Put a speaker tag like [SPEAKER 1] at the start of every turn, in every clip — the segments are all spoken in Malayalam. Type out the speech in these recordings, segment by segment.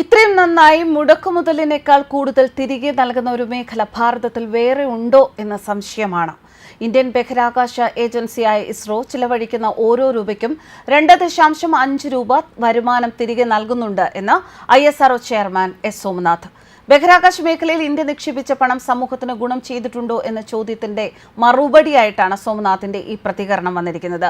[SPEAKER 1] ഇത്രയും നന്നായി മുടക്കുമുതലിനേക്കാൾ കൂടുതൽ തിരികെ നൽകുന്ന ഒരു മേഖല ഭാരതത്തിൽ വേറെ ഉണ്ടോ എന്ന സംശയമാണ്. ഇന്ത്യൻ ബഹിരാകാശ ഏജൻസിയായ ഇസ്രോ ചിലവഴിക്കുന്ന ഓരോ രൂപയ്ക്കും രണ്ട് ദശാംശം അഞ്ച് രൂപ വരുമാനം തിരികെ നൽകുന്നുണ്ട് എന്ന് ഐ ചെയർമാൻ എസ് സോമനാഥ്. ബഹിരാകാശ മേഖലയിൽ ഇന്ത്യ നിക്ഷേപിച്ച പണം സമൂഹത്തിന് ഗുണം ചെയ്തിട്ടുണ്ടോ എന്ന ചോദ്യത്തിന്റെ മറുപടിയായിട്ടാണ് സോമനാഥിന്റെ ഈ പ്രതികരണം വന്നിരിക്കുന്നത്.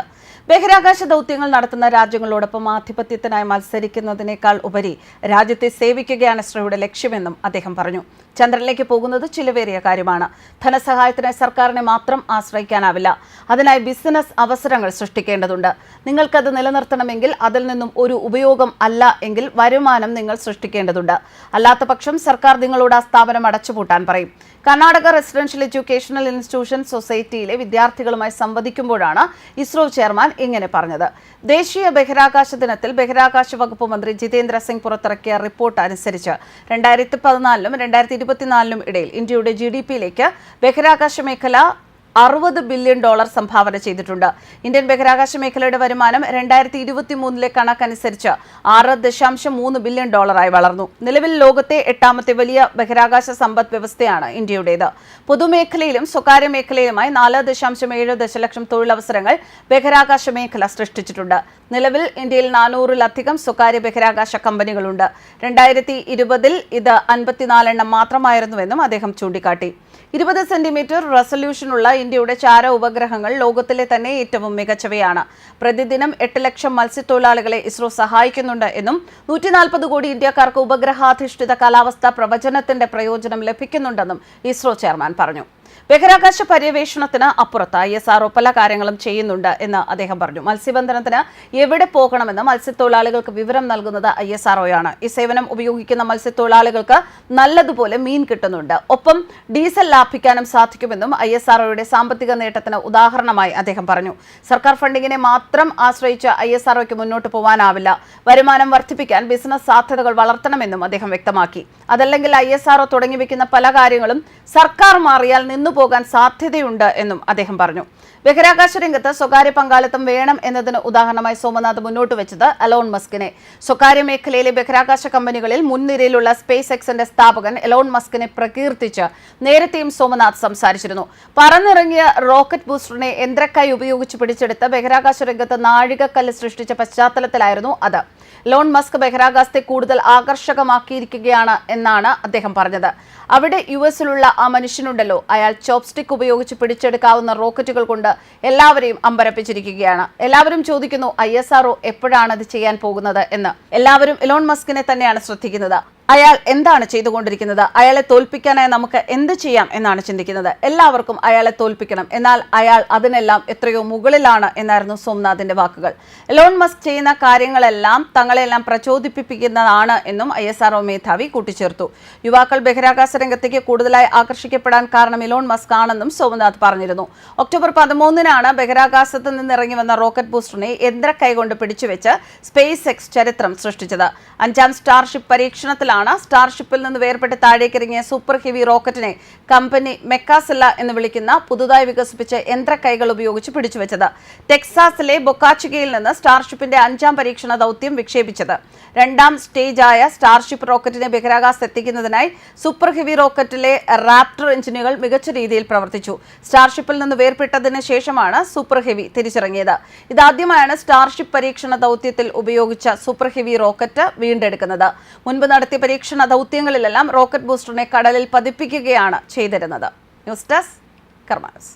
[SPEAKER 1] ബഹിരാകാശ ദൗത്യങ്ങൾ നടത്തുന്ന രാജ്യങ്ങളോടൊപ്പം ആധിപത്യത്തിനായി മത്സരിക്കുന്നതിനേക്കാൾ ഉപരി രാജ്യത്തെ സേവിക്കുകയാണ് ഇസ്രോയുടെ ലക്ഷ്യമെന്നും അദ്ദേഹം പറഞ്ഞു. ചന്ദ്രനിലേക്ക് പോകുന്നത് ചിലവേറിയ കാര്യമാണ്. ധനസഹായത്തിനായി സർക്കാരിനെ മാത്രം ആശ്രയിക്കാനാവില്ല. അതിനായി ബിസിനസ് അവസരങ്ങൾ സൃഷ്ടിക്കേണ്ടതുണ്ട്. നിങ്ങൾക്കത് നിലനിർത്തണമെങ്കിൽ അതിൽ നിന്നും ഒരു ഉപയോഗം അല്ല എങ്കിൽ വരുമാനം നിങ്ങൾ സൃഷ്ടിക്കേണ്ടതുണ്ട്. അല്ലാത്ത പക്ഷം സർക്കാർ നിങ്ങളോട് ആ സ്ഥാപനം അടച്ചുപൂട്ടാൻ പറയും. കർണാടക റെസിഡൻഷ്യൽ എഡ്യൂക്കേഷണൽ ഇൻസ്റ്റിറ്റ്യൂഷൻ സൊസൈറ്റിയിലെ വിദ്യാർത്ഥികളുമായി സംവദിക്കുമ്പോഴാണ് ഇസ്രോ ചെയർമാൻ ഇങ്ങനെ പറഞ്ഞത്. ദേശീയ ബഹിരാകാശ ദിനത്തിൽ ബഹിരാകാശ വകുപ്പ് മന്ത്രി ജിതേന്ദ്ര സിംഗ് പുറത്തിറക്കിയ റിപ്പോർട്ട് അനുസരിച്ച് രണ്ടായിരത്തി പതിനാലിനും രണ്ടായിരത്തി ഇരുപത്തിനാലിനും ഇടയിൽ ഇന്ത്യയുടെ ജി ഡി പിയിലേക്ക് ബഹിരാകാശ മേഖല അറുപത് ബില്യൺ ഡോളർ സംഭാവന ചെയ്തിട്ടുണ്ട്. ഇന്ത്യൻ ബഹിരാകാശ മേഖലയുടെ വരുമാനം രണ്ടായിരത്തി ഇരുപത്തി മൂന്നിലെ കണക്കനുസരിച്ച് ആറ് ദശാംശം മൂന്ന് ബില്യൺ ഡോളറായി വളർന്നു. നിലവിൽ ലോകത്തെ എട്ടാമത്തെ വലിയ ബഹിരാകാശ സമ്പദ് വ്യവസ്ഥയാണ് ഇന്ത്യയുടേത്. പൊതുമേഖലയിലും സ്വകാര്യ മേഖലയിലുമായി നാല് ദശാംശം ഏഴ് ദശലക്ഷം തൊഴിലവസരങ്ങൾ ബഹിരാകാശ മേഖല സൃഷ്ടിച്ചിട്ടുണ്ട്. നിലവിൽ ഇന്ത്യയിൽ നാനൂറിലധികം സ്വകാര്യ ബഹിരാകാശ കമ്പനികളുണ്ട്. രണ്ടായിരത്തി ഇരുപതിൽ ഇത് അൻപത്തിനാലെണ്ണം മാത്രമായിരുന്നുവെന്നും അദ്ദേഹം ചൂണ്ടിക്കാട്ടി. ഇരുപത് സെന്റിമീറ്റർ റെസൊല്യൂഷനുള്ള ഇന്ത്യയുടെ ചാര ഉപഗ്രഹങ്ങൾ ലോകത്തിലെ തന്നെ ഏറ്റവും മികച്ചവയാണ്. പ്രതിദിനം എട്ട് ലക്ഷം മത്സ്യത്തൊഴിലാളികളെ ഇസ്രോ സഹായിക്കുന്നുണ്ട് എന്നും നൂറ്റി നാൽപ്പത് കോടി ഇന്ത്യക്കാർക്ക് ഉപഗ്രഹാധിഷ്ഠിത കാലാവസ്ഥാ പ്രവചനത്തിന്റെ പ്രയോജനം ലഭിക്കുന്നുണ്ടെന്നും ഇസ്രോ ചെയർമാൻ പറഞ്ഞു. ബഹിരാകാശ പര്യവേഷണത്തിന് അപ്പുറത്ത് ഐ എസ് ആർഒ പല കാര്യങ്ങളും ചെയ്യുന്നുണ്ട് എന്ന് അദ്ദേഹം പറഞ്ഞു. മത്സ്യബന്ധനത്തിന് എവിടെ പോകണമെന്ന് മത്സ്യത്തൊഴിലാളികൾക്ക് വിവരം നൽകുന്നത് ഐ എസ് ആർഒയാണ് ഈ സേവനം ഉപയോഗിക്കുന്ന മത്സ്യത്തൊഴിലാളികൾക്ക് നല്ലതുപോലെ മീൻ കിട്ടുന്നുണ്ട്. ഒപ്പം ഡീസൽ ലാഭിക്കാനും സാധിക്കുമെന്നും ഐ എസ് ആർഒയുടെ സാമ്പത്തിക നേട്ടത്തിന് ഉദാഹരണമായി അദ്ദേഹം പറഞ്ഞു. സർക്കാർ ഫണ്ടിങ്ങിനെ മാത്രം ആശ്രയിച്ച് ഐ എസ് ആർഒയ്ക്ക് മുന്നോട്ട് പോകാനാവില്ല വരുമാനം വർദ്ധിപ്പിക്കാൻ ബിസിനസ് സാധ്യതകൾ വളർത്തണമെന്നും അദ്ദേഹം വ്യക്തമാക്കി. അതല്ലെങ്കിൽ ഐ എസ് ആർഒ തുടങ്ങിവെക്കുന്ന പല കാര്യങ്ങളും സർക്കാർ മാറിയാൽ നിന്നു പോകാൻ സാധ്യതയുണ്ട് എന്നും അദ്ദേഹം പറഞ്ഞു. ബഹിരാകാശ രംഗത്ത് സ്വകാര്യ പങ്കാളിത്തം വേണം എന്നതിന് ഉദാഹരണമായി സോമനാഥ് മുന്നോട്ട് വെച്ചത് അലോൺ മസ്കിനെ. സ്വകാര്യ മേഖലയിലെ ബഹിരാകാശ കമ്പനികളിൽ മുൻനിരയിലുള്ള സ്പേസ് എക്സിന്റെ സ്ഥാപകൻ എലോൺ മസ്കിനെ പ്രകീർത്തിച്ച് നേരത്തെയും സോമനാഥ് സംസാരിച്ചിരുന്നു. പറന്നിറങ്ങിയ റോക്കറ്റ് ബൂസ്റ്ററിനെ യന്ത്രക്കായി ഉപയോഗിച്ച് പിടിച്ചെടുത്ത് ബഹിരാകാശ രംഗത്ത് നാഴികക്കല്ല് സൃഷ്ടിച്ച പശ്ചാത്തലത്തിലായിരുന്നു അത്. ലോൺ മസ്ക് ബഹിരാകാശത്തെ കൂടുതൽ ആകർഷകമാക്കിയിരിക്കുകയാണ് എന്നാണ് അദ്ദേഹം പറഞ്ഞത്. അവിടെ യു എസിലുള്ള ആ മനുഷ്യനുണ്ടല്ലോ. അയാൾ ചോപ്സ്റ്റിക് ഉപയോഗിച്ച് പിടിച്ചെടുക്കാവുന്ന റോക്കറ്റുകൾ കൊണ്ട് എല്ലാവരെയും അമ്പരപ്പിച്ചിരിക്കുകയാണ്. എല്ലാവരും ചോദിക്കുന്നു ഐ എസ് എപ്പോഴാണ് അത് ചെയ്യാൻ പോകുന്നത് എന്ന്. എല്ലാവരും എലോൺ മസ്കിനെ തന്നെയാണ് ശ്രദ്ധിക്കുന്നത്. അയാൾ എന്താണ് ചെയ്തുകൊണ്ടിരിക്കുന്നത്? അയാളെ തോൽപ്പിക്കാനായി നമുക്ക് എന്ത് ചെയ്യാം എന്നാണ് ചിന്തിക്കുന്നത്. എല്ലാവർക്കും അയാളെ തോൽപ്പിക്കണം. എന്നാൽ അയാൾ അതിനെല്ലാം എത്രയോ മുകളിലാണ് എന്നായിരുന്നു സോംനാഥിന്റെ വാക്കുകൾ. എലോൺ മസ്ക് ചെയ്യുന്ന കാര്യങ്ങളെല്ലാം തങ്ങളെല്ലാം പ്രചോദിപ്പിക്കുന്നതാണ് എന്നും ഐ എസ് ആർഒ മേധാവി കൂട്ടിച്ചേർത്തു. യുവാക്കൾ ബഹിരാകാശ രംഗത്തേക്ക് കൂടുതലായി ആകർഷിക്കപ്പെടാൻ കാരണം ഇലോൺ മസ്ക് ആണെന്നും സോമനാഥ് പറഞ്ഞിരുന്നു. ഒക്ടോബർ പതിമൂന്നിനാണ് ബഹിരാകാശത്ത് നിന്ന് ഇറങ്ങി വന്ന റോക്കറ്റ് ബൂസ്റ്ററിനെ യന്ത്ര കൈകൊണ്ട് പിടിച്ചുവെച്ച് സ്പേസ് എക്സ് ചരിത്രം സൃഷ്ടിച്ചത്. അഞ്ചാം സ്റ്റാർഷിപ്പ് പരീക്ഷണത്തിലാണ് സ്റ്റാർഷിപ്പിൽ നിന്ന് വേർപെട്ട് താഴേക്കിറങ്ങിയ സൂപ്പർ ഹെവി റോക്കറ്റിനെ കമ്പനി മെക്കാസെല്ല എന്ന് വിളിക്കുന്ന പുതുതായി വികസിപ്പിച്ച യന്ത്രക്കൈകൾ ഉപയോഗിച്ച് പിടിച്ചുവെച്ചത്. ടെക്സാസിലെ ബൊക്കാച്ചുകയിൽ നിന്ന് സ്റ്റാർഷിപ്പിന്റെ അഞ്ചാം പരീക്ഷണ ദൗത്യം വിക്ഷേപിച്ചത്. രണ്ടാം സ്റ്റേജായ സ്റ്റാർഷിപ്പ് റോക്കറ്റിനെ ബഹിരാകാശത്ത് എത്തിക്കുന്നതിനായി സൂപ്പർ ഹെവി റോക്കറ്റിലെ റാപ്റ്റർ എഞ്ചിനുകൾ മികച്ച രീതിയിൽ പ്രവർത്തിച്ചു. സ്റ്റാർഷിപ്പിൽ നിന്ന് വേർപെട്ടതിന് ശേഷമാണ് സൂപ്പർ ഹെവി തിരിച്ചിറങ്ങിയത്. ഇതാദ്യമായാണ് സ്റ്റാർഷിപ്പ് പരീക്ഷണ ദൗത്യത്തിൽ ഉപയോഗിച്ച സൂപ്പർ ഹെവി റോക്കറ്റ് വീണ്ടെടുക്കുന്നത്. മുൻപ് നടത്തിയ പരീക്ഷണ ദൗത്യങ്ങളിലെല്ലാം റോക്കറ്റ് ബൂസ്റ്ററിനെ കടലിൽ പതിപ്പിക്കുകയാണ് ചെയ്തിരുന്നത്. News desk കർമാനസ്